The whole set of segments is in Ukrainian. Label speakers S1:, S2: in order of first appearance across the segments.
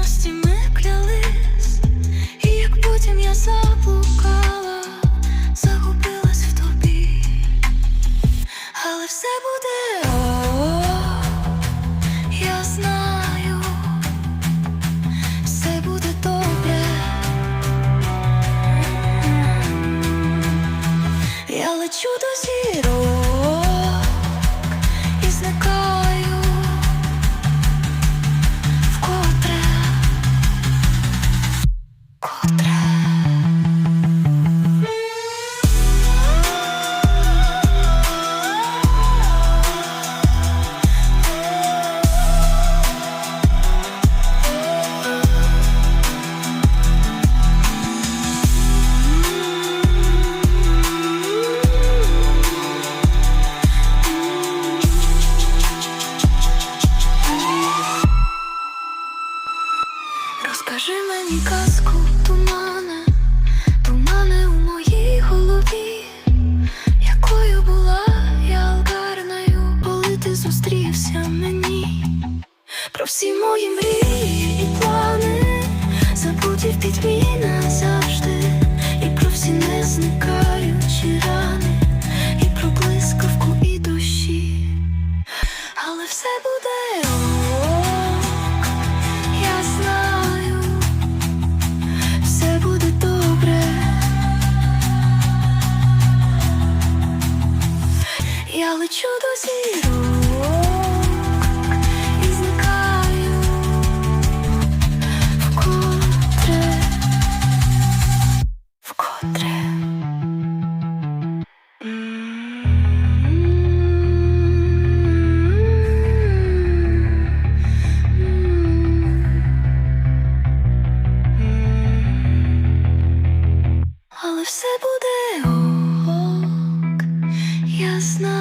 S1: вірності ми клялись, і як потім я за. Розкажи мені казку, тумане, тумане у моїй голові, якою була я гарною, коли ти зустрівся мені, про всі мої мрії і плани, забуті в пітьмі назавжди, і про всі не зникаючі рани, і про блискавку і душі, але все буде Я лечу до зірок і зникаю вкотре, вкотре. Але все буде ок, я знаю,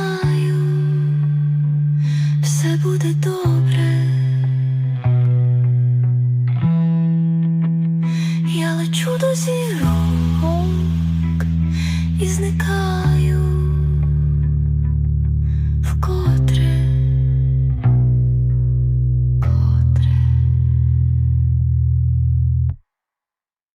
S1: все буде добре. Я лечу до зірок і зникаю.